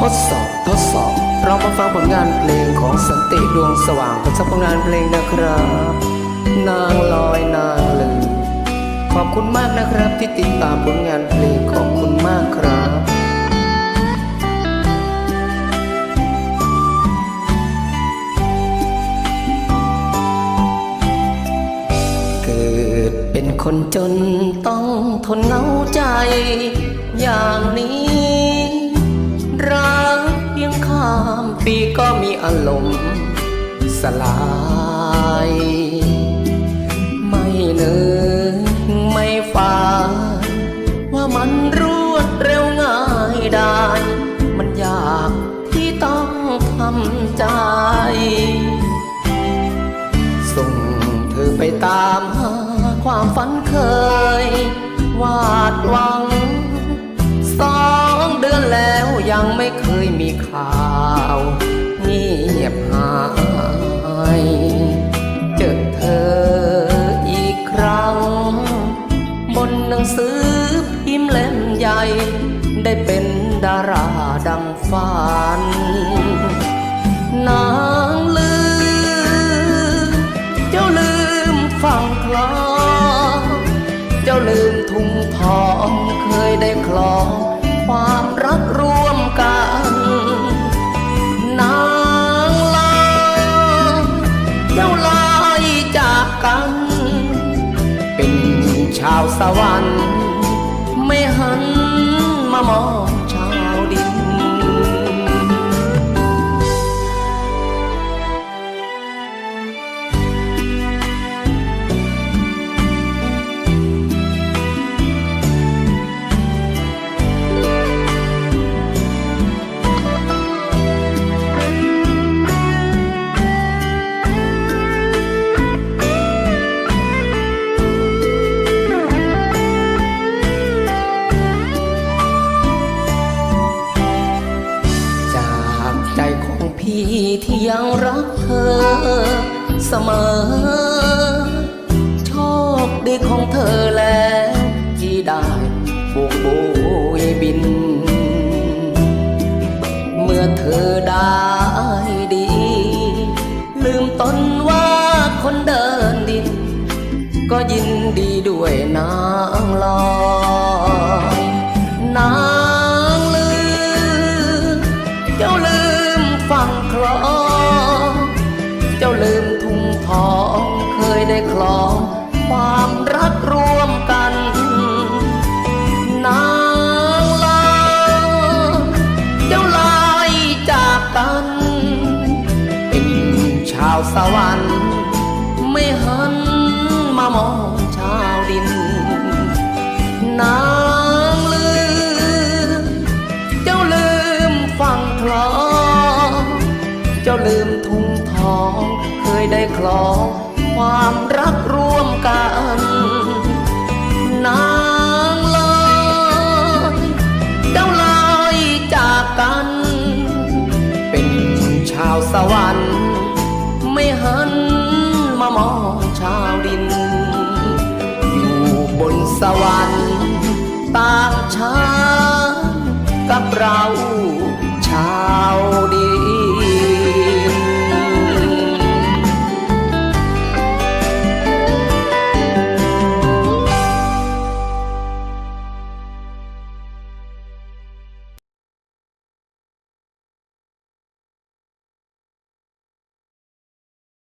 ทดสอบทดสอบ เรามาฟังผลงานเพลงของสันติดวงสว่างกับสักผลงานเพลงนะครับ นางลอยนางลืมขอบคุณมากนะครับที่ติดตามผลงานเพลงขอบคุณมากครับเกิดเป็นคนจนต้องทนเหงาใจ อย่างนี้ รักเพียงข้ามปีก็มีอารมณ์สลาย ไม่นึกไม่ฝันว่ามันรวดเร็วง่ายได้ มันยากที่ต้องทำใจ ส่งเธอไปตามหาความฝันเคย ข่าวเงียบหาย เจอเธออีกครั้ง บนหนังสือพิมพ์เล่มใหญ่ ได้เป็นดาราดังฝันนา เจ้าลายจากกัน เป็นชาวสวรรค์ พี่ที่ยังรักเธอเสมอ โชคดีของเธอแล้วที่ได้โบกโบยบิน เมื่อเธอได้ดี ลืมตนว่าคนเดินดิน ก็ยินดีด้วยนางลอยนาง น เป็นชาวสวรรค์ ไม่หันมามองชาวดินนางลืม เจ้าลืมฟังคลอ เจ้าลืมทุ่งทอง เคยได้คลองความรักร่วมกันน หันมามองชาวดิน อยู่บนสวรรค์